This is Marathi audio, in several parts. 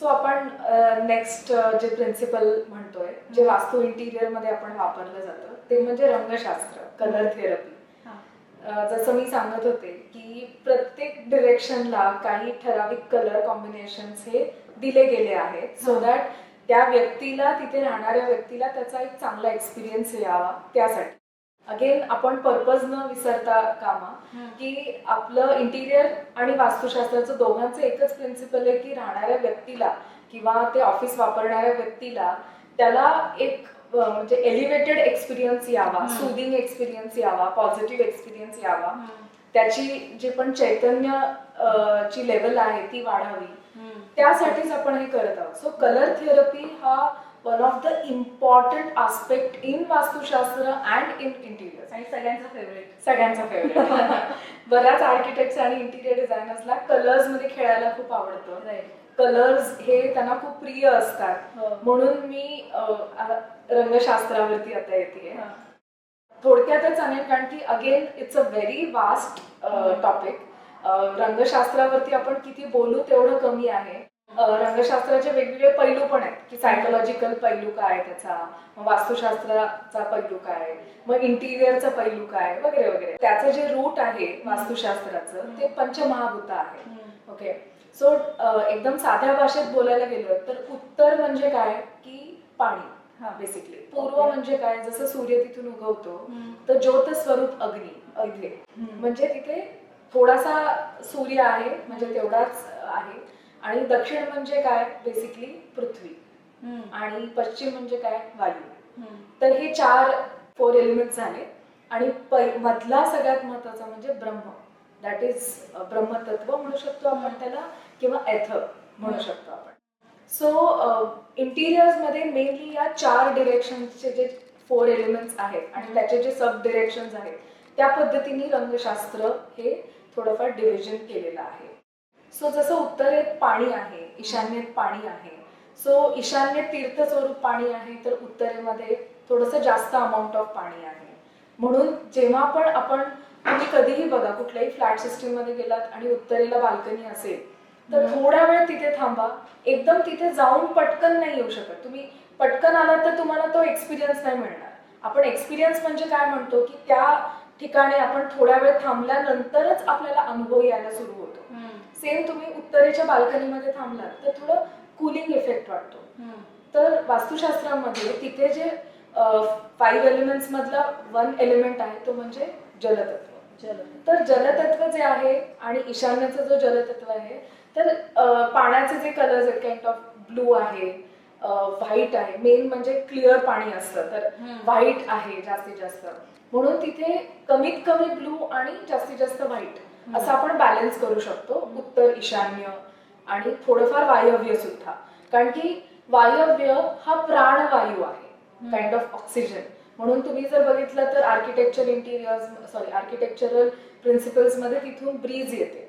सो आपण नेक्स्ट जे प्रिन्सिपल म्हणतोय जे वास्तू इंटिरियरमध्ये आपण वापरलं जातं ते म्हणजे रंगशास्त्र कलर थेरपी. जसं मी सांगत होते की प्रत्येक डिरेक्शनला काही ठराविक कलर कॉम्बिनेशन्स हे दिले गेले आहेत सो. दॅट त्या व्यक्तीला तिथे राहणाऱ्या व्यक्तीला त्याचा एक चांगला एक्सपिरियन्स यावा त्यासाठी अगेन आपण पर्पज न विसरता कामा. की आपलं इंटिरियर आणि वास्तुशास्त्राचं दोघांचं एकच प्रिन्सिपल आहे की राहणाऱ्या व्यक्तीला किंवा ते ऑफिस वापरणाऱ्या व्यक्तीला त्याला एक म्हणजे एलिव्हेटेड एक्सपिरियन्स यावा. सुदिंग एक्सपिरियन्स यावा पॉझिटिव्ह एक्सपिरियन्स यावा. त्याची जे पण चैतन्य ची लेवल आहे ती वाढावी. त्यासाठीच आपण हे करत आहोत. सो कलर थेरपी हा one of the important aspect in vastushastra and in interior आणि सगळ्यांचा फेवरेट सगळ्यांचा फेवरेट बऱ्याच आर्किटेक्ट्स आणि इंटिरियर डिझायनर्सला कलर्समध्ये खेळायला खूप आवडतं. कलर्स हे त्यांना खूप प्रिय असतात. म्हणून मी रंगशास्त्रावरती आता येते थोडक्यातच आणेल कारण की again it's a very vast topic रंगशास्त्रावरती आपण किती बोलू तेवढं कमी आहे. रंगशास्त्राचे वेगवेगळे पैलू पण आहेत की सायकोलॉजिकल पैलू काय आहे त्याचा मग वास्तुशास्त्राचा पैलू काय मग इंटिरियरचा पैलू काय वगैरे वगैरे. त्याचं जे रूट आहे वास्तुशास्त्राचं ते पंचमहाभूत आहे. ओके सो एकदम साध्या भाषेत बोलायला गेलो तर उत्तर म्हणजे काय? की पाणी बेसिकली पूर्व म्हणजे काय? जसं सूर्य तिथून उगवतो तर ज्योत स्वरूप अग्नी इथे म्हणजे तिथे थोडासा सूर्य आहे म्हणजे तेवढाच आहे. आणि दक्षिण म्हणजे काय? बेसिकली पृथ्वी. आणि पश्चिम म्हणजे काय? वायू. तर हे चार फोर एलिमेंट झाले आणि मधला सगळ्यात महत्त्वाचा म्हणजे ब्रह्म. दॅट इज ब्रह्मतत्व म्हणू शकतो आपण त्याला किंवा एथ म्हणू. शकतो आपण. सो इंटिरियर्समध्ये मेनली या चार डिरेक्शनचे जे फोर एलिमेंट्स आहेत आणि त्याचे जे सब डिरेक्शन्स आहेत त्या पद्धतीने रंगशास्त्र हे थोडंफार डिव्हिजन केलेलं आहे. सो जसं उत्तरेत पाणी आहे ईशान्येत पाणी आहे. सो ईशान्येत तीर्थ स्वरूप पाणी आहे तर उत्तरेमध्ये थोडंसं जास्त अमाऊंट ऑफ पाणी आहे. म्हणून जेव्हा पण आपण तुम्ही कधीही बघा कुठल्याही फ्लॅट सिस्टीममध्ये गेलात आणि उत्तरेला बाल्कनी असेल तर. थोडा वेळ तिथे थांबा. एकदम तिथे जाऊन पटकन नाही येऊ शकत. तुम्ही पटकन आलात तर तुम्हाला तो एक्सपिरियन्स नाही मिळणार. आपण एक्सपिरियन्स म्हणजे काय म्हणतो की त्या ठिकाणी आपण थोड्या वेळ थांबल्यानंतरच आपल्याला अनुभव यायला सुरू होतो. सेम तुम्ही उत्तरेच्या बाल्कनीमध्ये थांबलात तर थोडं कुलिंग इफेक्ट वाटतो. तर वास्तुशास्त्रामध्ये तिथे जे फाईव्ह एलिमेंट्स मधला वन एलिमेंट आहे तो म्हणजे जलतत्व. तर जलतत्व जे आहे आणि ईशान्यचं जो जलतत्व आहे तर पाण्याचे जे कलर्स आहेत काइंड ऑफ ब्लू आहे व्हाईट आहे मेन म्हणजे क्लिअर पाणी असतं तर व्हाईट आहे जास्तीत जास्त. म्हणून तिथे कमीत कमी ब्लू आणि जास्तीत जास्त व्हाईट असं आपण बॅलन्स करू शकतो. उत्तर ईशान्य आणि थोडंफार वायव्य सुद्धा. कारण की वायव्य हा प्राणवायू आहे. काइंड ऑफ ऑक्सिजन म्हणून तुम्ही जर बघितलं तर आर्किटेक्चर इंटिरियर सॉरी आर्किटेक्चरल प्रिन्सिपल्समध्ये तिथून ब्रीज येते.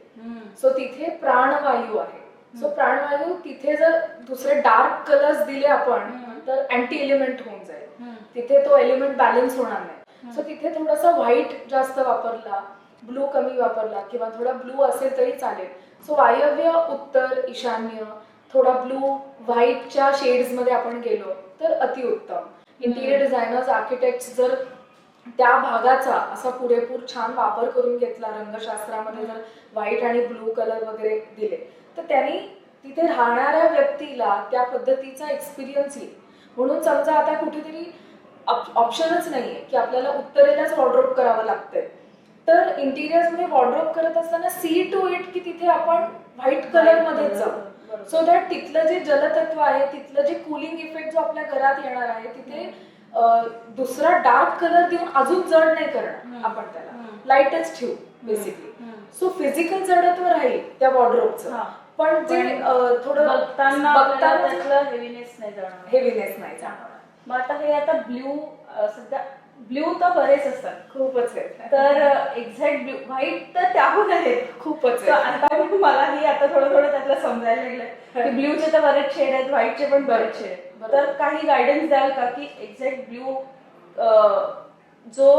सो तिथे प्राणवायू आहे. सो. प्राणवायू तिथे जर दुसरे डार्क कलर्स दिले आपण. तर अँटी एलिमेंट होऊन जाईल. तिथे तो एलिमेंट बॅलन्स होणार नाही. सो तिथे थोडासा व्हाईट जास्त वापरला ब्लू कमी वापरला किंवा थोडा ब्लू असेल तरी चालेल. सो वायव्य उत्तर ईशान्य थोडा ब्लू व्हाईटच्या शेड्समध्ये आपण गेलो तर अतिउत्तम इंटिरियर डिझायनर्स आर्किटेक्ट जर त्या भागाचा असा पुरेपूर छान वापर करून घेतला रंगशास्त्रामध्ये जर व्हाईट आणि ब्लू कलर वगैरे दिले तर त्यांनी तिथे राहणाऱ्या व्यक्तीला त्या पद्धतीचा एक्सपिरियन्स येईल. म्हणून समजा आता कुठेतरी ऑप्शनच नाहीये की आपल्याला उत्तरेलाच वॉर्ड्रोप करावं लागतंय. तर इंटिरियर्समध्ये वॉर्ड्रोप करत असताना सी टू इट की तिथे आपण व्हाईट कलर मध्येच जाऊ. सो दॅट तिथलं जे जलतत्व आहे तिथलं जे कुलिंग इफेक्ट जो आपल्या घरात येणार आहे तिथे दुसरा डार्क कलर देऊन अजून जड नाही करणार. आपण त्याला. लाईटच ठेवू बेसिकली सो फिजिकल जडत्व राहील त्या वॉर्ड्रोपचं पण जे थोडं बघताना बघताना हेवीनेस नाही जाणार हेवीनेस नाही जाणार मग आता हे आता ब्ल्यू सध्या ब्ल्यू तर बरेच असतात. खूपच तर एक्झॅक्ट ब्ल्यू व्हाईट तर त्याहून आहेत. खूपच आता पण मलाही आता थोडं थोडं त्यातलं समजायला लागलंय. की ब्ल्यूचे तर बरेच शेड आहेत व्हाईटचे पण बरेच शेड बरोबर. तर काही गायडन्स द्याल का की एक्झॅक्ट ब्ल्यू जो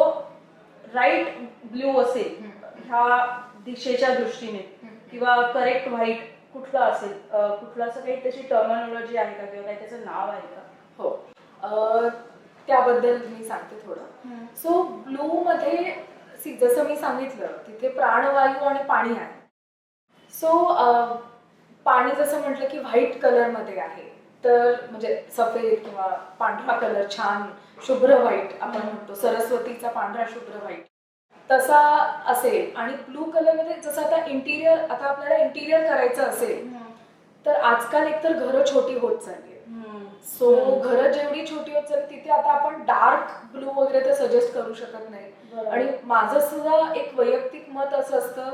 राईट ब्ल्यू असेल. ह्या दिशेच्या दृष्टीने. किंवा करेक्ट व्हाईट कुठलं असेल कुठलं असं काही त्याची टर्मिनॉलॉजी आहे का किंवा काही त्याचं नाव आहे का? हो. त्याबद्दल मी सांगते थोडं. सो ब्लू मध्ये जसं मी सांगितलं तिथे प्राणवायू आणि पाणी आहे. सो पाणी जसं म्हटलं की व्हाईट कलरमध्ये आहे तर म्हणजे सफेद किंवा पांढरा कलर छान शुभ्र व्हाईट आपण म्हणतो सरस्वतीचा पांढरा शुभ्र व्हाईट. तसा असेल आणि ब्लू कलरमध्ये जसं आता इंटिरियर आता आपल्याला इंटिरियर करायचं असेल तर आजकाल एकतर घरं छोटी होत चालली सो घरं जेवढी छोटी होत चालली तिथे आता आपण डार्क ब्लू वगैरे तर सजेस्ट करू शकत नाही. आणि माझं सुद्धा एक वैयक्तिक मत असं असतं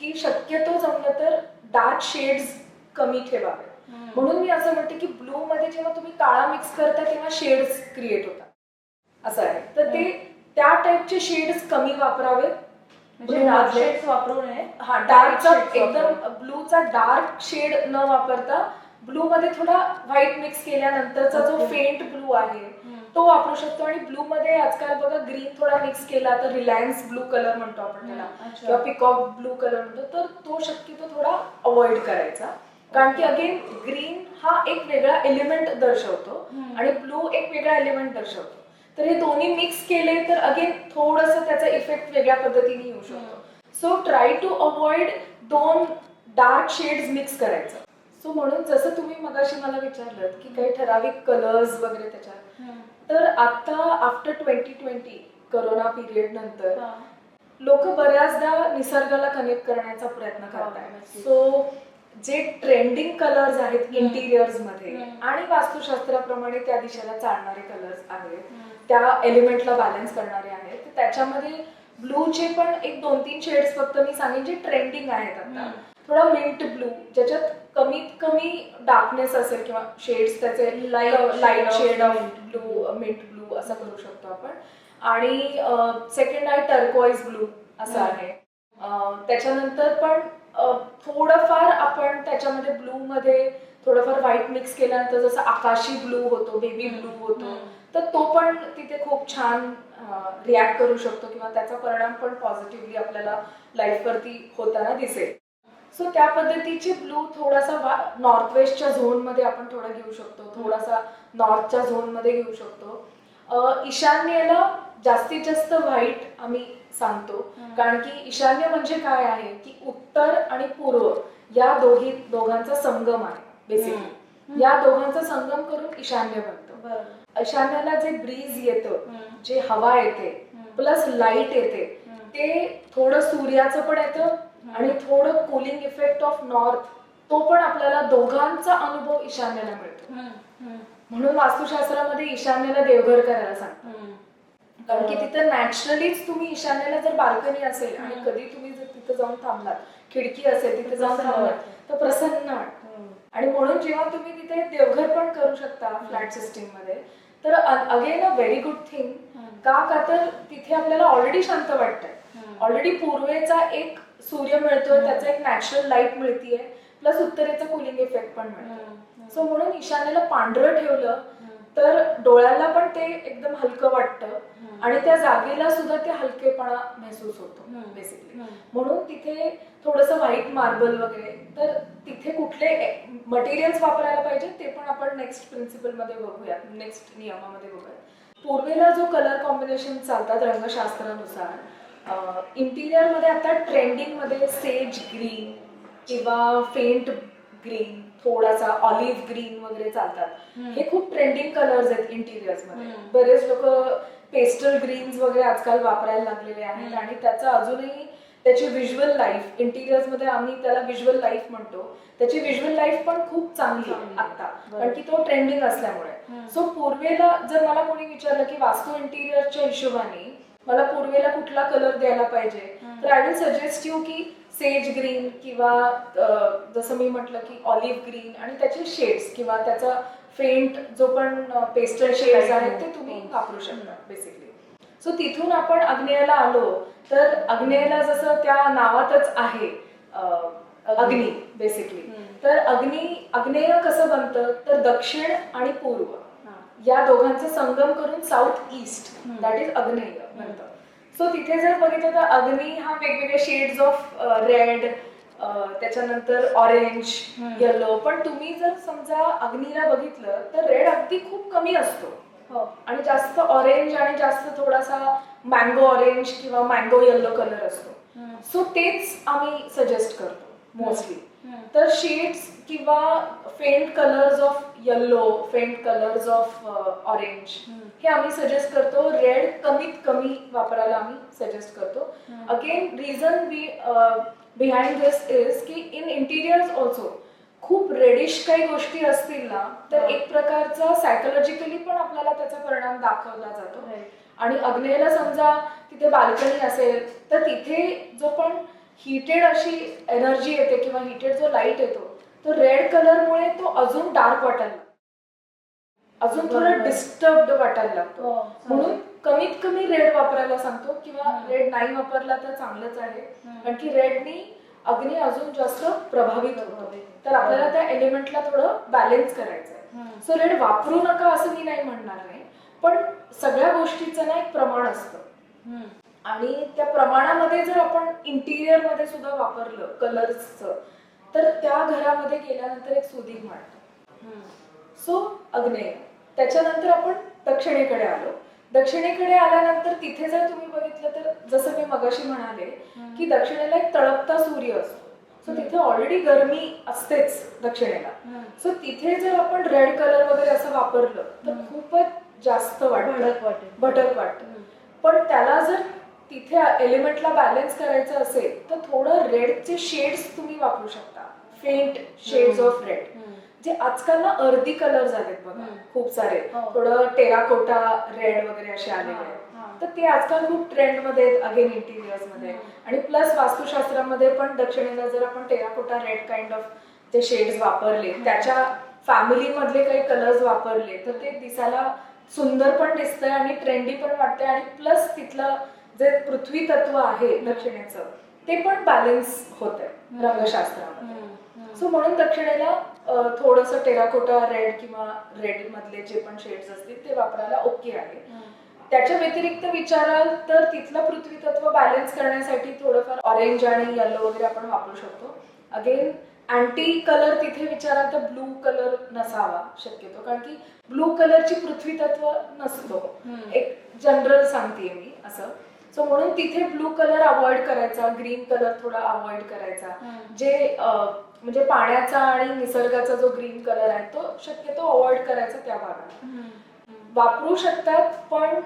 की शक्यतो जमलं तर डार्क शेड्स कमी ठेवावे. म्हणून मी असं म्हणते की ब्लू मध्ये जेव्हा तुम्ही काळा मिक्स करता तेव्हा शेड्स क्रिएट होतात. असं आहे. तर ते त्या टाईपचे शेड्स कमी वापरावेत म्हणजे. शेड्स वापरू नये. हा डार्कचा एकदम ब्लूचा डार्क शेड न वापरता ब्लू मध्ये थोडा व्हाईट मिक्स केल्यानंतरचा जो. फेंट ब्लू आहे तो वापरू शकतो. आणि ब्लू मध्ये आजकाल बघा ग्रीन थोडा मिक्स केला तर रिलायन्स ब्लू कलर म्हणतो आपण त्याला. किंवा पिकॉक ब्लू कलर म्हणतो. तर तो शक्यतो थोडा अवॉइड करायचा. कारण की अगेन ग्रीन हा एक वेगळा एलिमेंट दर्शवतो. आणि ब्लू एक वेगळा एलिमेंट दर्शवतो. तर हे दोन्ही मिक्स केले तर अगेन थोडस त्याचा इफेक्ट वेगळ्या पद्धतीने येऊ शकतो. सो ट्राय टू अवॉइड दोन डार्क शेड्स मिक्स करायचं. सो म्हणून जसं तुम्ही मगाशी मला विचारलं की काही ठराविक कलर्स वगैरे त्याच्यात तर आता after twenty twenty corona period नंतर. लोक बऱ्याचदा निसर्गाला कनेक्ट करण्याचा प्रयत्न हो, करतात. सो जे ट्रेंडिंग कलर्स आहेत. इंटिरियर्समध्ये. आणि वास्तुशास्त्राप्रमाणे त्या दिशेला चालणारे कलर्स आहेत. त्या एलिमेंटला बॅलन्स करणारे आहेत त्याच्यामध्ये ब्लूचे पण एक दोन तीन शेड्स फक्त मी सांगेन जे ट्रेंडिंग आहेत आता. थोडा मिंट ब्लू ज्याच्यात कमीत कमी डार्कनेस असेल किंवा शेड्स त्याचे light of shade of mint blue mint blue असं करू शकतो आपण. आणि सेकंड आहे टर्कॉइज ब्लू असं. आहे. त्याच्यानंतर पण थोडंफार आपण त्याच्यामध्ये ब्लू मध्ये थोडंफार व्हाईट मिक्स केल्यानंतर जसं आकाशी ब्लू होतो बेबी ब्लू होतो. तर तो पण तिथे खूप छान रिॲक्ट करू शकतो किंवा त्याचा परिणाम पण पॉझिटिव्हली आपल्याला लाईफवरती होताना दिसेल. सो त्या पद्धतीचे ब्लू थोडासा नॉर्थ वेस्टच्या झोनमध्ये आपण थोडा घेऊ शकतो थोडासा नॉर्थच्या झोनमध्ये घेऊ शकतो ईशान्येला जास्तीत जास्त व्हाईट आम्ही सांगतो. कारण की ईशान्य म्हणजे काय आहे की उत्तर आणि पूर्व या दोघी दोघांचा संगम आहे बेसिकली. या दोघांचा संगम करून ईशान्य बनतं. ईशान्याला जे ब्रीज येतं. जे हवा येते. प्लस लाइट येते. ते थोडं सूर्याचं पण येतं आणि थोडं कुलिंग इफेक्ट ऑफ नॉर्थ तो पण आपल्याला दोघांचा अनुभव ईशान्येला मिळतो. म्हणून वास्तुशास्त्रामध्ये ईशान्येला देवघर करायला सांगतात हम्म. कारण की तिथं नॅचरलीच तुम्ही ईशान्येला जर बाल्कनी असेल आणि. कधी तुम्ही जर तिथं जाऊन थांबलात खिडकी असेल तिथे जाऊन थांबलात. तर प्रसन्न. आणि म्हणून जेव्हा तुम्ही तिथे देवघर पण करू शकता फ्लॅट सिस्टीममध्ये तर again a very good thing. का का तर तिथे आपल्याला ऑलरेडी शांत वाटतंय. ऑलरेडी पूर्वेचा एक सूर्य मिळतोय. त्याचा एक नॅचरल लाइट मिळतीये प्लस उत्तरेचा कुलिंग इफेक्ट पण मिळतो. सो म्हणून ईशान्येला पांढरं ठेवलं. तर डोळ्याला पण ते एकदम हलकं वाटतं. आणि त्या जागेला सुद्धा ते हलकेपणा महसूस होतो. बेसिकली. म्हणून तिथे थोडंसं व्हाईट मार्बल वगैरे तर तिथे कुठले मटेरियल्स वापरायला पाहिजे ते पण आपण नेक्स्ट प्रिन्सिपलमध्ये बघूया नेक्स्ट नियमामध्ये बघूया पूर्वेला जो कलर कॉम्बिनेशन चालतात रंगशास्त्रानुसार इंटिरियरमध्ये आता ट्रेंडिंगमध्ये सेज ग्रीन किंवा फेंट ग्रीन थोडासा ऑलिव्ह ग्रीन वगैरे चालतात. हे खूप ट्रेंडिंग कलर्स आहेत इंटिरियर्समध्ये हम्म. बरेच लोक पेस्टल ग्रीन्स वगैरे आजकाल वापरायला लागलेले आहेत. आणि त्याचा अजूनही त्याची व्हिज्युअल लाईफ इंटिरियर्समध्ये आम्ही त्याला व्हिज्युअल लाईफ म्हणतो त्याची व्हिज्युअल लाईफ पण खूप चांगली आहे. आता. कारण की तो ट्रेंडिंग असल्यामुळे. सो पूर्वेला जर मला कोणी विचारलं की वास्तू इंटिरियरच्या हिशोबाने मला पूर्वेला कुठला कलर द्यायला पाहिजे. तर आय विल सजेस्ट यू की सेज ग्रीन किंवा जसं मी म्हटलं की ऑलिव्ह ग्रीन आणि त्याचे शेड्स किंवा त्याचा फेंट जो पण पेस्टल शेड्स आहेत ते तुम्ही हम्म. वापरू शकता बेसिकली सो तिथून आपण अग्नेयाला आलो तर अग्नेयाला जसं त्या नावातच आहे अग्नी बेसिकली. तर अग्नी अग्नेय कसं बनतं तर दक्षिण आणि पूर्व हा. या दोघांचा संगम करून साऊथ ईस्ट. दॅट इज अग्नेय बनतं सो तिथे जर बघितलं तर अग्नी हा वेगवेगळे शेड्स ऑफ रेड त्याच्यानंतर ऑरेंज. येलो पण तुम्ही जर समजा अग्नीला बघितलं तर रेड अगदी खूप कमी असतो हो आणि जास्त ऑरेंज आणि जास्त थोडासा मँगो ऑरेंज किंवा मँगो येल्लो कलर असतो. सो तेच आम्ही सजेस्ट करतो मोस्टली. तर शेड्स किंवा faint colours of yellow faint colours of orange. हे आम्ही सजेस्ट करतो रेड कमीत कमी वापरायला आम्ही सजेस्ट करतो. Again reason be behind this is की इन इंटिरियर्स ऑल्सो खूप रेडिश काही गोष्टी असतील ना तर हा. एक प्रकारचा सायकोलॉजिकली पण आपल्याला त्याचा परिणाम दाखवला जातो. आणि अग्नेयला समजा तिथे बाल्कनी असेल तर तिथे जो पण हिटेड अशी एनर्जी येते किंवा हिटेड जो लाइट येतो तो रेड कलरमुळे तो अजून डार्क वाटायला लागतो. अजून थोडं. डिस्टर्ब वाटायला लागतो हो, म्हणून कमीत कमी रेड वापरायला सांगतो किंवा. रेड नाही वापरला तर चांगलंच आहे. कारण की रेडनी अग्नी अजून जास्त प्रभावित होतो. तर आपल्याला त्या एलिमेंटला थोडं बॅलेन्स करायचं आहे. सो रेड वापरू नका असं मी नाही म्हणणार नाही पण सगळ्या गोष्टीचं ना एक प्रमाण असतं. आणि त्या प्रमाणामध्ये जर आपण इंटिरियरमध्ये सुद्धा वापरलं कलर्सचं तर त्या घरामध्ये गेल्यानंतर एक वाटतं हम्म. सो अग्नेय त्याच्यानंतर आपण दक्षिणेकडे आलो दक्षिणेकडे आल्यानंतर तिथे जर तुम्ही बघितलं तर जसं मी मगाशी म्हणाले. की दक्षिणेला एक तळपता सूर्य असतो सो तिथे ऑलरेडी गरमी असतेच दक्षिणेला. सो तिथे जर आपण रेड कलर वगैरे असं वापरलं तर. खूपच जास्त वाटतं भटक वाटतं. पण त्याला जर तिथे एलिमेंटला बॅलन्स करायचं असेल तर थोडं रेडचे शेड्स तुम्ही वापरू शकता फेंट शेड्स. Of red. जे आजकाल ना अर्धी कलर झालेत बघा. खूप सारे हो. थोडं टेराकोटा रेड वगैरे असे आलेले हा, आहेत. तर ते आजकाल खूप ट्रेंडमध्ये आहेत अगेन इंटिरियर्समध्ये. आणि प्लस वास्तुशास्त्रामध्ये पण दक्षिणेला जर आपण टेराकोटा रेड काइंड ऑफ जे शेड्स वापरले त्याच्या फॅमिली मधले काही कलर्स वापरले तर ते दिसायला सुंदर पण दिसतंय आणि ट्रेंडी पण वाटतंय आणि प्लस तिथलं जे पृथ्वी तत्व आहे दक्षिणेचं ते पण बॅलन्स होत आहे. रंगशास्त्रामध्ये. सो म्हणून दक्षिणेला थोडस टेराकोटा रेड किंवा रेड मधले जे पण शेड्स असतील ते वापरायला ओके आहे. त्याच्या व्यतिरिक्त विचाराल तर तिथलं पृथ्वी तत्व बॅलन्स करण्यासाठी थोडंफार ऑरेंज आणि येलो वगैरे आपण वापरू शकतो अगेन अँटी कलर तिथे विचाराल तर ब्लू कलर नसावा शक्यतो कारण की ब्लू कलरची पृथ्वी तत्व नसतो. एक जनरल सांगते मी असं सो म्हणून तिथे ब्लू कलर अवॉइड करायचा ग्रीन कलर थोडा अवॉइड करायचा. जे म्हणजे पाण्याचा आणि निसर्गाचा जो ग्रीन कलर आहे तो शक्यतो अवॉइड करायचा त्या भागात. वापरू शकतात पण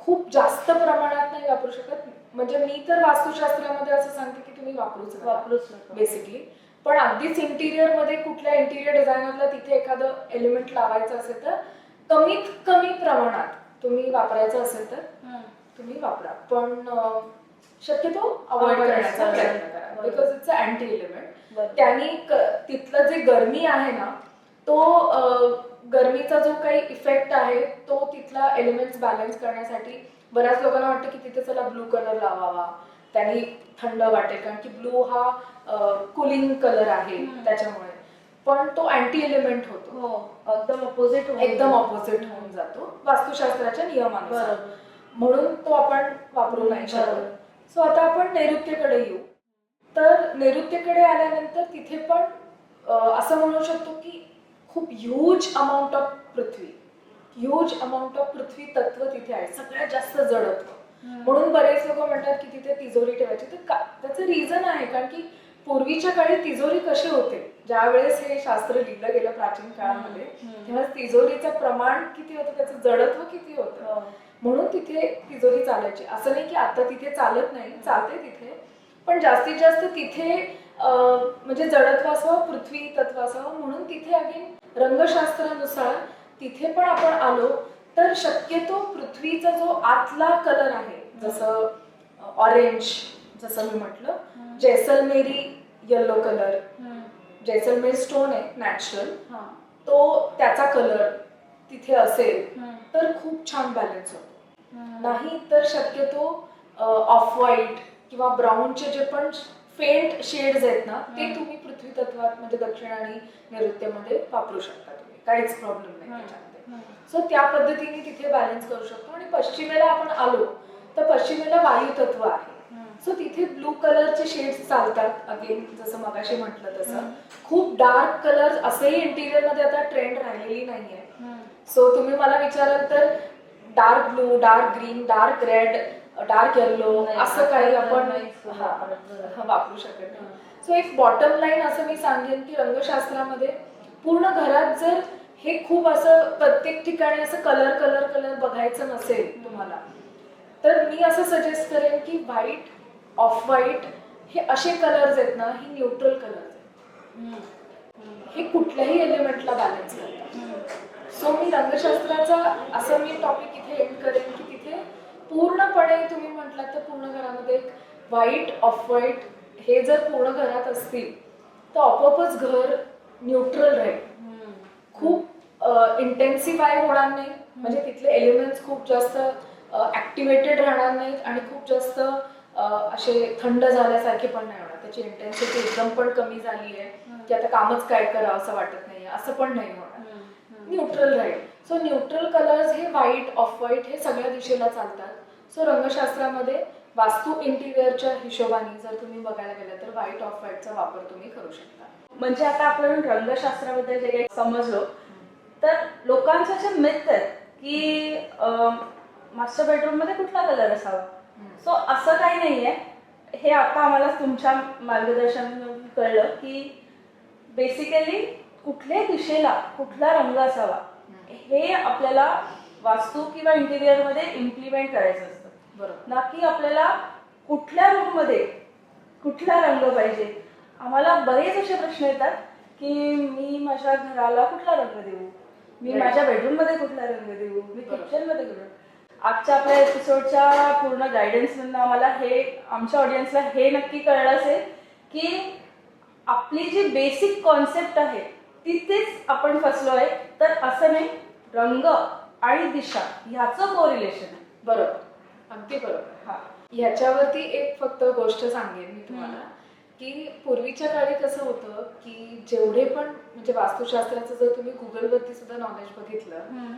खूप जास्त प्रमाणात नाही वापरू शकत म्हणजे मी तर वास्तुशास्त्रामध्ये असं सांगते की तुम्ही वापरूच वापरूच. बेसिकली पण अगदीच इंटिरियरमध्ये कुठल्या इंटिरियर डिझायनरला तिथे एखादं एलिमेंट लावायचं असेल तर कमीत कमी प्रमाणात तुम्ही वापरायचं असेल तर. तुम्ही वापरा. पण शक्यतो अवॉइड करण्याचा. प्रयत्न करा. Because it's a anti element. त्यांनी तिथलं जे गरमी आहे ना तो गरमीचा जो काही इफेक्ट आहे तो तिथला एलिमेंट्स बॅलन्स करण्यासाठी बऱ्याच लोकांना वाटतं की तिथे चला ब्लू कलर लावावा. त्यांनी थंड वाटेल. कारण की ब्लू हा कुलिंग कलर आहे. त्याच्यामुळे. पण तो अँटी एलिमेंट होतो. हो. एकदम अपोजिट एकदम ऑपोजिट होऊन जातो. वास्तुशास्त्राच्या नियमानुसार. म्हणून तो आपण वापरू नाही शकत. सो आता आपण नैऋत्येकडे येऊ तर नैऋत्येकडे आल्यानंतर तिथे पण असं म्हणू शकतो की खूप ह्यूज अमाऊंट ऑफ पृथ्वी ह्यूज अमाऊंट ऑफ पृथ्वी तत्व तिथे आहे सगळ्यात जास्त जडत्व. म्हणून बरेच लोक म्हणतात की तिथे तिजोरी ठेवायची तर त्याचं रिझन आहे कारण की पूर्वीच्या काळी तिजोरी कसे होते ज्या वेळेस हे शास्त्र लिहिलं गेलं प्राचीन काळामध्ये. तेव्हा तिजोरीचं प्रमाण किती होतं त्याचं जडत्व किती होतं हो. म्हणून तिथे तिजोरी चालायची असं नाही की आता तिथे चालत नाही चालते तिथे पण जास्तीत जास्त तिथे म्हणजे जडत्व असावं पृथ्वी तत्व असावं म्हणून तिथे अगेन रंगशास्त्रानुसार तिथे पण आपण आलो तर शक्यतो पृथ्वीचा जो आतला कलर आहे जसं ऑरेंज जसं मी म्हटलं. जैसलमेरी येल्लो कलर. जैसलमेर स्टोन आहे नॅचरल हा. तो त्याचा कलर तिथे असेल. तर खूप छान बॅलन्स होतो. नाही तर शक्यतो ऑफ व्हाईट किंवा ब्राऊनचे जे पण फेंट शेड्स आहेत ना ते. तुम्ही पृथ्वी तत्वात म्हणजे दक्षिण आणि नैऋत्यमध्ये वापरू शकता तुम्ही. काहीच प्रॉब्लेम नाही. त्याच्यामध्ये. सो त्या पद्धतीने तिथे बॅलन्स करू शकतो. आणि पश्चिमेला आपण आलो तर पश्चिमेला वायू तत्व आहे. सो तिथे ब्लू कलरचे शेड्स चालतात. अगेन जसं मगाशी म्हटलं तसं. खूप डार्क कलर असेही इंटिरियरमध्ये आता ट्रेंड राहिलेली नाहीये. सो तुम्ही मला विचाराल तर dark blue dark green dark red dark yellow नाही, असं काही आपण वापरू शकत नाही. सो एक बॉटम लाईन असं मी सांगेन की रंगशास्त्रामध्ये पूर्ण घरात जर हे खूप असं प्रत्येक ठिकाणी असं कलर कलर कलर बघायचं नसेल तुम्हाला तर मी असं सजेस्ट करेन की व्हाईट ऑफ व्हाईट हे असे कलर्स आहेत ना ही न्यूट्रल कलर्स आहेत. हे कुठल्याही एलिमेंटला बॅलन्स करतात सो मी रंगशास्त्राचा असं मी टॉपिक इथे एंड करेन की तिथे पूर्णपणे तुम्ही म्हटलात तर पूर्ण घरामध्ये व्हाईट ऑफ व्हाईट हे जर पूर्ण घरात असतील तर आपोआपच घर न्यूट्रल राहील. खूप इंटेन्सिफाय होणार नाही. म्हणजे तिथले एलिमेंट्स खूप जास्त ऍक्टिवेटेड राहणार नाहीत आणि खूप जास्त असे थंड झाल्यासारखे पण नाही होणार. त्याची इंटेन्सिटी एकदम पण कमी झाली आहे की आता कामच काय करावं असं वाटत नाही असं पण नाही होणार. न्यूट्रल राहील. सो न्यूट्रल कलर्स हे व्हाईट ऑफ व्हाईट हे सगळ्या दिशेला चालतात. सो रंगशास्त्रामध्ये वास्तू इंटिरियरच्या हिशोबाने जर तुम्ही बघायला गेलं तर व्हाईट ऑफ व्हाईटचा वापर तुम्ही करू शकता. म्हणजे आता आपण रंगशास्त्राबद्दल जे काही समजलो तर लोकांचे असे मिथ आहेत की मास्टर बेडरूममध्ये कुठला कलर असावा? सो असं काही नाहीये. हे आता आम्हाला तुमच्या मार्गदर्शनातून कळलं की बेसिकली कुठल्या दिशेला कुठला रंग असावा हे आपल्याला वास्तू किंवा इंटिरियरमध्ये इम्प्लिमेंट करायचं असतं. बरोबर. ना की आपल्याला कुठल्या रूममध्ये कुठला रंग पाहिजे? आम्हाला बरेच असे प्रश्न येतात की मी माझ्या घराला कुठला रंग देऊ? मी. माझ्या बेडरूममध्ये कुठला रंग देऊ? मी. किचनमध्ये कुठला आजच्या आपल्या एपिसोडच्या पूर्ण गायडन्स मधनं आम्हाला हे आमच्या ऑडियन्सला हे नक्की कळलं असेल की आपली जी बेसिक कॉन्सेप्ट आहे तिथेच आपण फसलो आहे तर असं नाही. रंग आणि दिशा ह्याचं कोरिलेशन आहे. बरोबर? अगदी बरोबर. हा. ह्याच्यावरती एक फक्त गोष्ट सांगेन मी तुम्हाला की पूर्वीच्या काळी कसं होतं की जेवढे पण म्हणजे वास्तुशास्त्राचं जर तुम्ही गुगलवरती सुद्धा नॉलेज बघितलं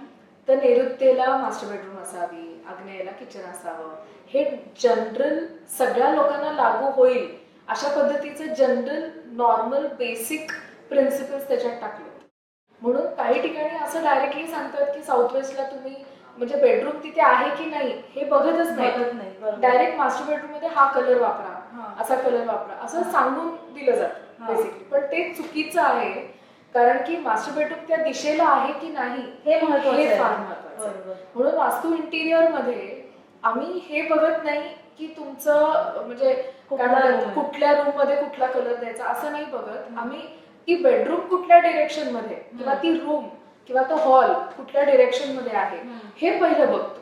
तर नैऋत्येला मास्टर बेडरूम असावी आग्नेयेला किचन असावं. हे जनरल सगळ्या लोकांना लागू होईल अशा पद्धतीचं जनरल नॉर्मल बेसिक प्रिन्सिपल्स त्याच्यात टाकले म्हणून काही ठिकाणी असं डायरेक्टली सांगतात की साऊथ वेस्टला तुम्ही म्हणजे बेडरूम तिथे आहे की नाही हे बघतच नाही. डायरेक्ट मास्टर बेडरूममध्ये हा कलर वापरा. असा कलर वापरा असं सांगून दिलं जातं. बेसिकली पण ते चुकीचं आहे कारण की मास्टर बेडरूम त्या दिशेला आहे की नाही हे महत्वाचं. म्हणून वास्तू इंटिरियरमध्ये आम्ही हे बघत नाही की तुमचं म्हणजे. कुठल्या रूममध्ये कुठला कलर द्यायचा असं नाही बघत आम्ही ती बेडरूम कुठल्या डिरेक्शनमध्ये किंवा ती रूम किंवा तो हॉल कुठल्या डिरेक्शनमध्ये आहे. हे पहिलं बघतो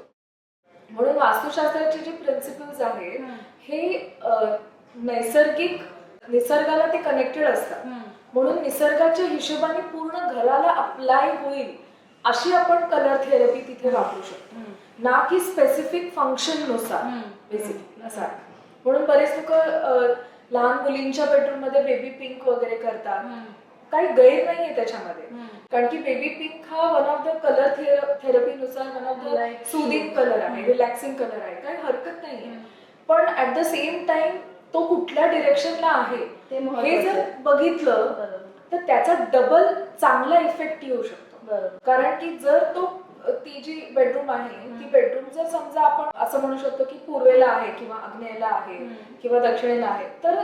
म्हणून वास्तुशास्त्राचे जे प्रिन्सिपल्स आहेत. हे नैसर्गिक निसर्गाला ते कनेक्टेड असतात म्हणून निसर्गाच्या हिशोबाने पूर्ण घराला अप्लाय होईल अशी आपण कलर थेरपी तिथे वापरू शकतो ना की स्पेसिफिक फंक्शननुसार. बेसिकली. म्हणून बरेच लोक लहान मुलींच्या बेडरूममध्ये बेबी पिंक वगैरे करतात. काही गैर नाहीये त्याच्यामध्ये. कारण की बेबी पिंक हा one of the colour थेरपीनुसार one of the soothing colour आहे रिलॅक्सिंग कलर आहे. काही हरकत नाहीये. पण ऍट द सेम टाइम तो कुठल्या डिरेक्शनला आहे हे जर. बघितलं तर त्याचा डबल चांगला इफेक्ट येऊ शकतो. कारण की जर तो ती जी बेडरूम आहे ती बेडरूम जर समजा आपण असं म्हणू शकतो की पूर्वेला आहे किंवा आग्नेयेला आहे. किंवा दक्षिणेला आहे तर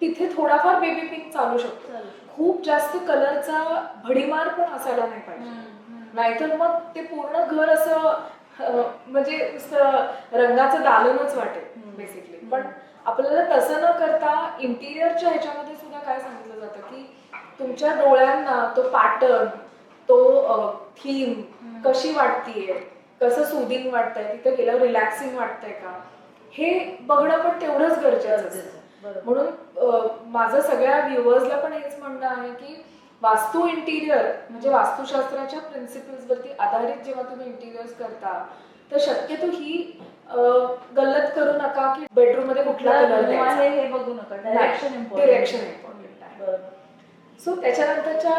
तिथे थोडाफार बेबी पिंक चालू शकतो खूप जास्त कलरचा भडीमार पण असायला नाही पाहिजे नाहीतर मग ते पूर्ण घर असं म्हणजे रंगाचं दालनच वाटेल. बेसिकली. पण आपल्याला तसं न करता इंटिरियरच्या ह्याच्यामध्ये सुद्धा काय सांगितलं जातं की तुमच्या डोळ्यांना तो पॅटर्न तो थीम. कशी वाटतीये? कसं सुदिंग वाटतंय? तिथे गेल्यावर रिलॅक्सिंग वाटतंय का? हे बघणं पण तेवढंच गरजेचं असतं म्हणून माझं सगळ्या व्ह्युअर्सला पण हेच म्हणणं आहे की वास्तू इंटिरियर म्हणजे वास्तुशास्त्राच्या प्रिन्सिपल्स वरती आधारित जेव्हा तुम्ही इंटिरियर्स करता तर शक्यतो ही गल्लत करू नका की बेडरूममध्ये कुठला कलर आहे हे बघू नका. डायरेक्शन डिरेक्शन इम्पॉर्टंट आहे. सो त्याच्यानंतरच्या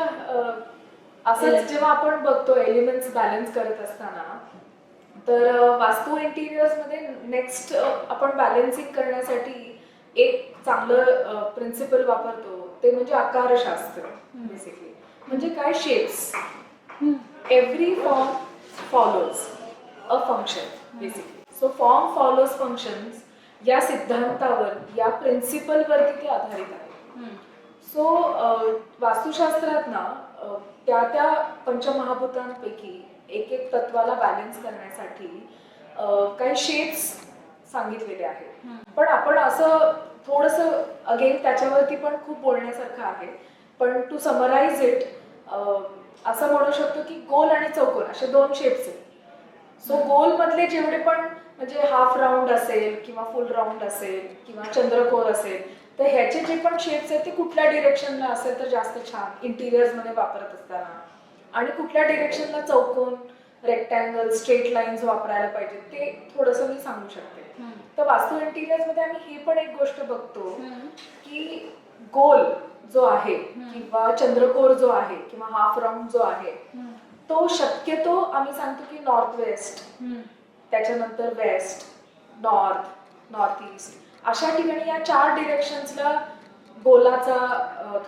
असंच जेव्हा आपण बघतो एलिमेंट्स बॅलन्स करत असताना तर वास्तू इंटिरियर्समध्ये नेक्स्ट आपण बॅलन्सिंग करण्यासाठी एक चांगलं प्रिन्सिपल वापरतो. ते म्हणजे आकारशास्त्र बेसिकली म्हणजे काय? Shapes every form follows a function basically so form follows functions या सिद्धांतावर या प्रिन्सिपलवरती ते आधारित आहे. सो वास्तुशास्त्रात ना त्या त्या पंचमहाभूतांपैकी एक एक तत्वाला बॅलन्स करण्यासाठी काही शेप्स सांगितलेले आहेत. पण आपण असं थोडस अगेन त्याच्यावरती पण खूप बोलण्यासारखं आहे. पण टू समराइज इट असं म्हणू शकतो की गोल आणि चौकोन असे दोन शेप्स आहेत. सो गोल मधले जेवढे पण म्हणजे हाफ राऊंड असेल किंवा फुल राऊंड असेल किंवा चंद्रकोर असेल तर ह्याचे जे पण शेप्स आहेत ते कुठल्या डिरेक्शनला असेल तर जास्त छान. इंटिरियर्समध्ये वापरत असताना. आणि कुठल्या डिरेक्शनला चौकोन रेक्टँगल स्ट्रेट लाईन्स वापरायला पाहिजे ते थोडंसं मी सांगू शकते. तर वास्तू इंटिरियर्समध्ये आम्ही ही पण एक गोष्ट बघतो की गोल जो आहे किंवा चंद्रकोर जो आहे किंवा हाफ राऊंड जो आहे तो शक्यतो आम्ही सांगतो की नॉर्थ वेस्ट त्याच्यानंतर वेस्ट नॉर्थ नॉर्थ ईस्ट अशा ठिकाणी या चार डिरेक्शन्सला गोलाचा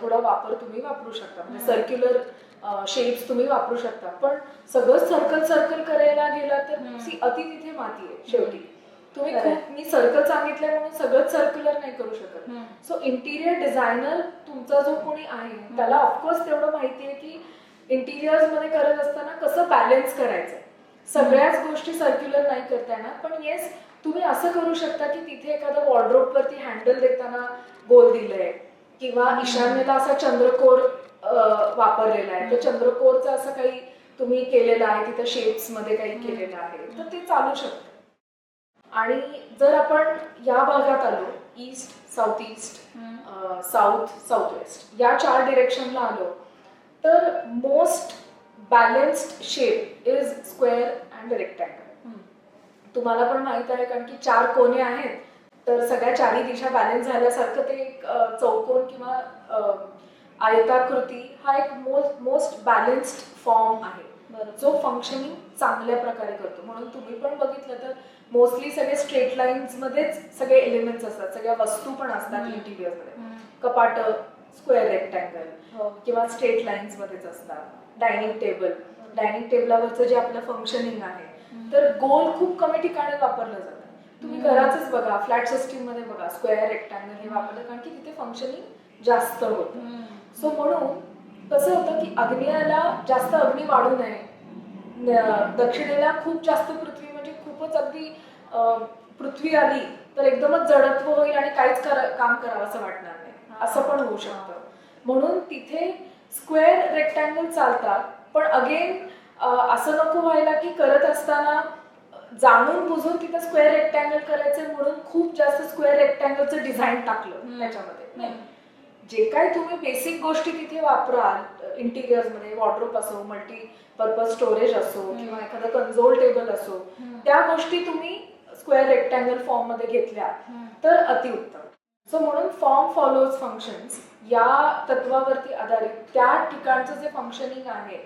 थोडा वापर तुम्ही वापरू शकता. म्हणजे सर्क्युलर शेप्स तुम्ही वापरू शकता. पण सगळं सर्कल सर्कल करायला गेला तर. सी अति तिथे माती आहे शेवटी. तुम्ही. खूप मी सर्कल सांगितलंय म्हणून सगळंच सर्क्युलर नाही करू शकत. सो इंटिरियर डिझायनर तुमचा जो कोणी आहे त्याला ऑफकोर्स तेवढं माहिती आहे की इंटिरियर्समध्ये करत असताना कसं बॅलन्स करायचं? सगळ्याच गोष्टी सर्क्युलर नाही करता येणार. पण येस तुम्ही असं करू शकता की तिथे एखादं वॉर्ड्रोप वरती हँडल देताना गोल दिलंय किंवा ईशान्येला असा चंद्रकोर वापरलेला आहे. तर चंद्रकोरचं असं काही तुम्ही केलेलं आहे तिथं शेप्समध्ये काही केलेलं आहे तर ते चालू शकतं. आणि जर आपण या भागात आलो east south east south south west या चार डिरेक्शनला आलो तर most balanced shape is square and rectangle तुम्हाला पण माहीत आहे कारण की चार कोणे आहेत. तर सगळ्या चारही दिशा बॅलन्स झाल्यासारखं ते एक चौकोन किंवा आयताकृती हा एक मोस्ट मोस्ट बॅलन्स्ड फॉर्म आहे. जो फंक्शनिंग चांगल्या प्रकारे करतो. म्हणून तुम्ही पण बघितलं तर मोस्टली सगळे स्ट्रेट लाईन्स मध्येच सगळे एलिमेंट्स असतात. सगळ्या वस्तू पण असतात हम्म. इंटिरियरमध्ये. कपाट स्क्वेअर रेक्टँगल. किंवा स्ट्रेट लाईन्स मध्येच असतात. डायनिंग टेबल डायनिंग टेबलावरचं जे आपलं फंक्शनिंग आहे तर गोल खूप कमी ठिकाणी वापरलं जातं. तुम्ही. घरातच बघा फ्लॅट सिस्टीममध्ये बघा स्क्वेअर रेक्टँगल हे वापरलं कारण की तिथे फंक्शनिंग जास्त होतं. सो म्हणून कसं होतं की अग्नियाला जास्त अग्नी वाढू नये. दक्षिणेला खूप जास्त पृथ्वी म्हणजे खूपच अगदी पृथ्वी आली तर एकदमच जडत्व होईल आणि काहीच कर काम करावं असं वाटणार नाही. असं पण होऊ शकतं. म्हणून तिथे स्क्वेअर रेक्टँगल चालतात पण अगेन असं नको व्हायला की करत असताना जाणून बुजून तिथं स्क्वेअर रेक्टँगल करायचं म्हणून खूप जास्त स्क्वेअर रेक्टँगलचं डिझाईन टाकलं. त्याच्यामध्ये. नाही जे काय तुम्ही बेसिक गोष्टी तिथे वापराल इंटिरियर्समध्ये वॉर्ड्रोप असो मल्टी पर्पज स्टोरेज असो. किंवा एखादं कन्झोल टेबल असो त्या गोष्टी तुम्ही स्क्वेअर रेक्टँगल फॉर्ममध्ये घेतल्या तर अतिउत्तम. सो म्हणून फॉर्म फॉलोज फंक्शन्स या तत्वावरती आधारित त्या ठिकाणचं जे फंक्शनिंग आहे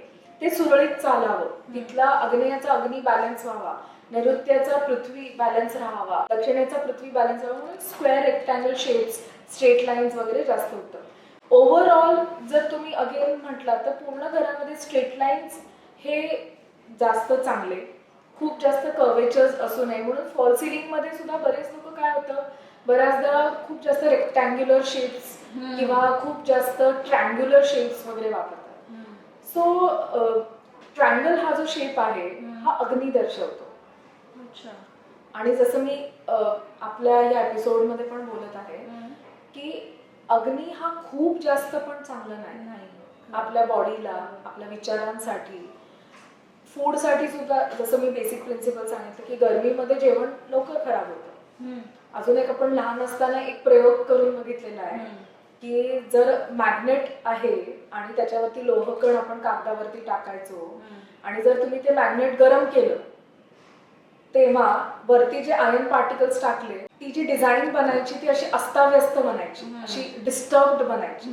ते सुरळीत चालावं. तिथला अग्नेयाचा अग्नी बॅलन्स व्हावा. नैऋत्याचा पृथ्वी बॅलन्स राहावा. दक्षिणेचा पृथ्वी बॅलन्स राहावा म्हणून square rectangle shapes straight lines वगैरे जास्त होतं. ओव्हरऑल जर तुम्ही अगेन म्हटलात तर पूर्ण घरामध्ये स्ट्रेट लाईन्स हे जास्त चांगले. खूप जास्त कर्वेचर्स असू नये. म्हणून फॉल सिलिंगमध्ये सुद्धा बरेच लोक काय होतं? बऱ्याचदा खूप जास्त रेक्टँग्युलर शेप्स किंवा खूप जास्त ट्रँग्युलर शेप्स वगैरे वापरतात. सो ट्रँगल हा जो शेप आहे हा अग्नी दर्शवतो. आणि जसं मी आपल्या या एपिसोडमध्ये पण बोलत आहे की अग्नी हा खूप जास्त पण चांगला नाही. आपल्या बॉडीला आपल्या विचारांसाठी. फूडसाठी सुद्धा जसं मी बेसिक प्रिन्सिपल सांगितलं की गरमीमध्ये जेवण लवकर खराब होतं. अजून एक आपण लहान असताना एक प्रयोग करून बघितलेला आहे. की जर मॅग्नेट आहे आणि त्याच्यावरती लोहकण आपण कागदावरती टाकायचो आणि जर तुम्ही ते मॅग्नेट गरम केलं तेव्हा वरती जे आयर्न पार्टिकल्स टाकले ती जी डिझाईन बनायची ती अशी अस्ताव्यस्त बनायची. अशी डिस्टर्ब्ड बनायची.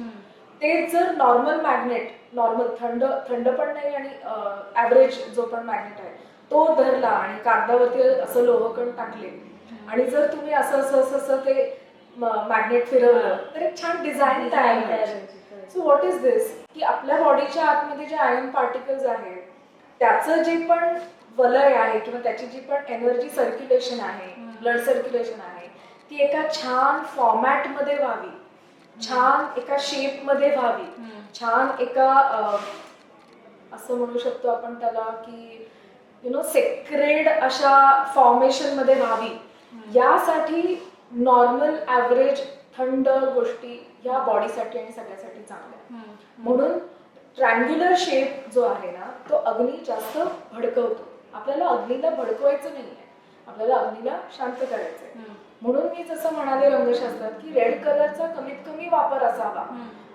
ते जर नॉर्मल मॅग्नेट नॉर्मल थंड थंड पण नाही आणि ॲव्हरेज जो पण मॅग्नेट आहे तो धरला आणि कागदावरती असं लोहकण टाकले. आणि जर तुम्ही असं असं असं असं ते मॅग्नेट फिरवलं. तर एक छान डिझाईन तयार सो व्हॉट इज दिस की आपल्या बॉडीच्या आतमध्ये जे आयन पार्टिकल्स आहेत त्याचं जे पण वलय आहे किंवा त्याची जी पण एनर्जी सर्क्युलेशन आहे. ब्लड सर्क्युलेशन आहे ती एका छान फॉर्मॅटमध्ये व्हावी. छान एका शेपमध्ये व्हावी. छान एका असं म्हणू शकतो आपण त्याला की यु नो सेक्रेड अशा फॉर्मेशनमध्ये व्हावी. यासाठी नॉर्मल ॲव्हरेज थंड गोष्टी ह्या बॉडीसाठी आणि सगळ्यासाठी चांगल्या. म्हणून ट्रँग्युलर शेप जो आहे ना तो अग्नी जास्त भडकवतो. आपल्याला अग्नीला भडकवायचं नाही आहे आपल्याला अग्नीला शांत करायचं आहे म्हणून मी जसं म्हणाले रंगशास्त्रात की रेड कलरचा कमीत कमी वापर असावा.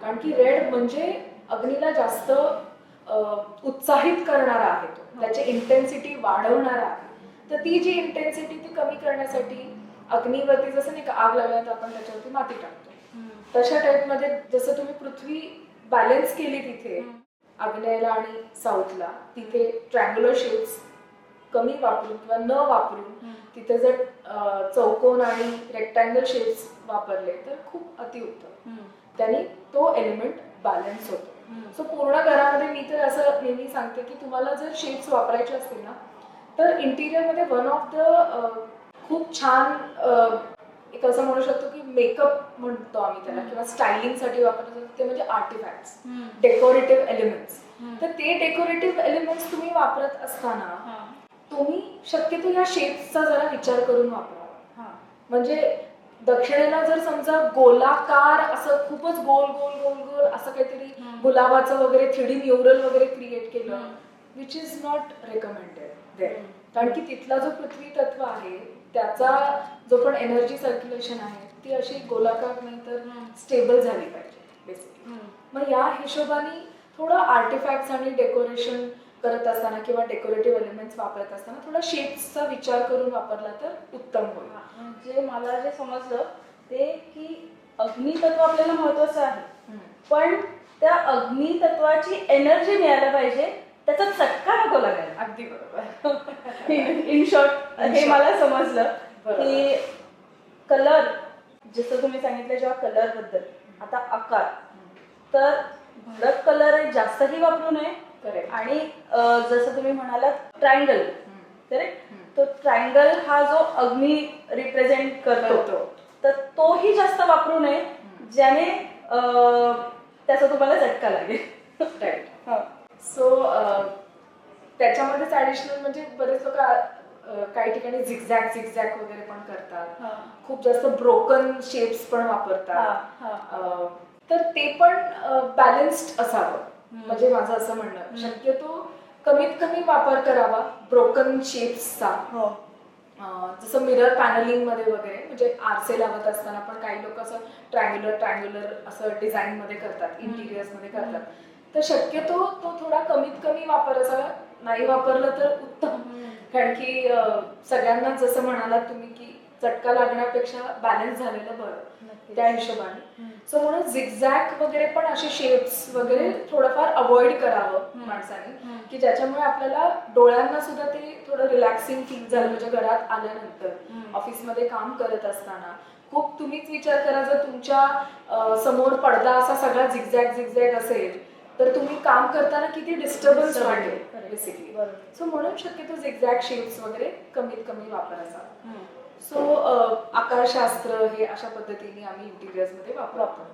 कारण की रेड म्हणजे अग्नीला जास्त उत्साहित करणारा आहे तो. त्याची इंटेन्सिटी वाढवणारा आहे. तर ती जी इंटेन्सिटी ती कमी करण्यासाठी अग्नीवरती जसं नाही का आग लागल्यानंतर आपण त्याच्यावरती माती टाकतो. तशा टाईपमध्ये जसं तुम्ही पृथ्वी बॅलन्स केली तिथे आग्नेयला आणि साऊथला तिथे ट्रँग्युलर शेप्स कमी वापरून किंवा न वापरून तिथे जर चौकोन आणि रेक्टँगल शेप्स वापरले तर खूप अतिउत्तम त्याने तो एलिमेंट बॅलन्स होतो. सो पूर्ण घरामध्ये मी तर असं नेहमी सांगते की तुम्हाला जर शेप्स वापरायचे असतील ना तर इंटिरियरमध्ये वन ऑफ द खूप छान एक असं म्हणू शकतो की मेकअप म्हणतो आम्ही त्याला किंवा स्टायलिंगसाठी वापरतो ते म्हणजे आर्टिफॅक्ट्स डेकोरेटिव्ह एलिमेंट्स तर ते डेकोरेटिव्ह एलिमेंट्स तुम्ही वापरत असताना तुम्ही शक्यतो या शेप्सचा जरा विचार करून वापरावा म्हणजे दक्षिणेला जर समजा गोलाकार असं खूपच गोल गोल गोल गोल असं काहीतरी. गुलाबाचं वगैरे थ्री डी म्युरल वगैरे क्रिएट केलं. विच इज नॉट रेकमेंडेड कारण की तिथला जो पृथ्वी तत्व आहे त्याचा जो पण एनर्जी सर्क्युलेशन आहे ती अशी गोलाकार नाही तर हम्म. स्टेबल झाली पाहिजे बेसिकली मग या हिशोबाने थोडं आर्टिफॅक्ट्स आणि डेकोरेशन करत असताना किंवा डेकोरेटिव्ह एलिमेंट्स वापरत असताना थोडा शेप्सचा विचार करून वापरला तर उत्तम होईल. म्हणजे मला जे समजलं ते की अग्नितत्व आपल्याला महत्वाचं आहे. पण त्या अग्नितत्वाची एनर्जी मिळायला पाहिजे त्याचा चटका नको लागायला. अगदी बरोबर. इन शॉर्ट हे. मला समजलं. की कलर जसं तुम्ही सांगितलं जेव्हा कलरबद्दल आता आकार. तर भडक कलर जास्तही वापरू नये. करेक्ट आणि जसं तुम्ही म्हणालात ट्रायंगल करेक्ट. तो ट्रायंगल हा जो अग्नी रिप्रेझेंट करतो. तर तोही जास्त वापरू नये ज्याने त्याचा तुम्हाला झटका लागेल. राईट हा. सो त्याच्यामध्येच ऍडिशनल म्हणजे बरेच लोक काही ठिकाणी झिगझॅग झिगझॅग वगैरे पण करतात. खूप जास्त ब्रोकन शेप्स पण वापरतात. तर ते पण बॅलन्स्ड असावं. म्हणजे माझं असं म्हणणं. शक्यतो कमीत कमी वापर करावा ब्रोकन शेप्सचा हो. जसं मिरर पॅनलिंगमध्ये वगैरे म्हणजे आरसे लावत असताना पण काही लोक असं ट्रँग्युलर ट्रँग्युलर असं डिझाईन मध्ये करतात. इंटिरियर्समध्ये करतात. तर शक्यतो तो थोडा कमीत कमी वापर असावा नाही वापरलं तर उत्तम कारण की सगळ्यांना जसं म्हणालात तुम्ही की चटका लागण्यापेक्षा बॅलन्स झालेलं बरं. त्या हिशोबाने. सो म्हणून झिगझॅक वगैरे पण असे शेप्स वगैरे थोडंफार अवॉइड करावं. माणसाने. की ज्याच्यामुळे आपल्याला डोळ्यांना सुद्धा ते थोडं रिलॅक्सिंग फील झालं म्हणजे घरात आल्यानंतर. ऑफिसमध्ये काम करत असताना खूप तुम्हीच विचार करा जर तुमच्यासमोर पडदा असा सगळा झिगझॅग झिगझॅग असेल तर तुम्ही काम करताना किती डिस्टर्बन्स. वाटेल. बेसिकली. सो म्हणून शक्यतो झिगझॅग शेप्स वगैरे कमीत कमी वापर असावा हम्म. सो आकारशास्त्र हे अशा पद्धतीने आम्ही इंटिरियर्समध्ये वापरतो